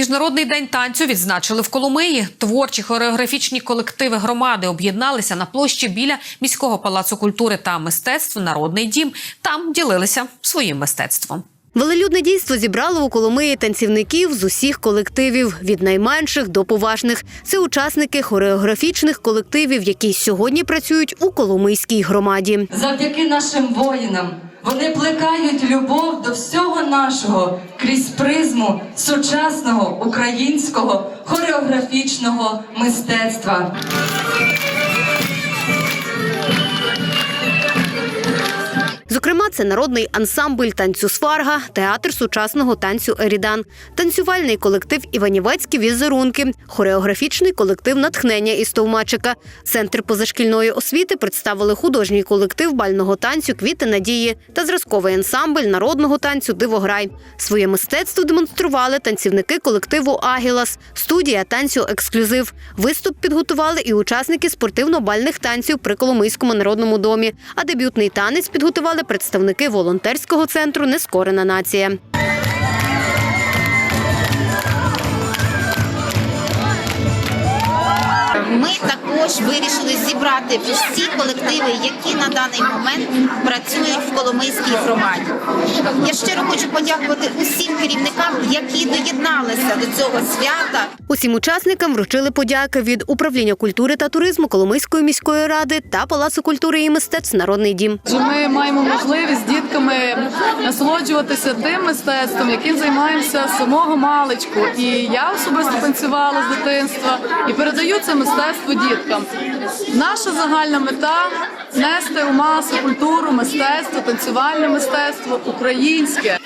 Міжнародний день танцю відзначили в Коломиї. Творчі хореографічні колективи громади об'єдналися на площі біля міського палацу культури та мистецтв Народний дім. Там ділилися своїм мистецтвом. Велелюдне дійство зібрало у Коломиї танцівників з усіх колективів, від найменших до поважних. Це учасники хореографічних колективів, які сьогодні працюють у Коломийській громаді. Завдяки нашим воїнам вони плекають любов до всього нашого крізь призму сучасного українського хореографічного мистецтва. Це народний ансамбль танцю Сварга, театр сучасного танцю Ерідан, танцювальний колектив Іванівецькі візерунки, хореографічний колектив натхнення із Товмачика. Центр позашкільної освіти представили художній колектив бального танцю Квіти надії та зразковий ансамбль народного танцю Дивограй. Своє мистецтво демонстрували танцівники колективу Агілас, студія танцю Ексклюзив. Виступ підготували і учасники спортивно-бальних танців при Коломийському народному домі. А дебютний танець підготували представники волонтерського центру Нескорена нація. Ми також вирішили зібрати всі колективи, які на даний момент працюють Коломийській громаді. Я щиро хочу подякувати усім керівникам, які доєдналися до цього свята. Усім учасникам вручили подяки від управління культури та туризму Коломийської міської ради та Палацу культури і мистецтв Народний дім. Ми маємо можливість з дітками насолоджуватися тим мистецтвом, яким займаємося з самого маличку. І я особисто танцювала з дитинства і передаю це мистецтво діткам. Наша загальна мета нести у масу культуру, мистецтво, танцювальне мистецтво українське.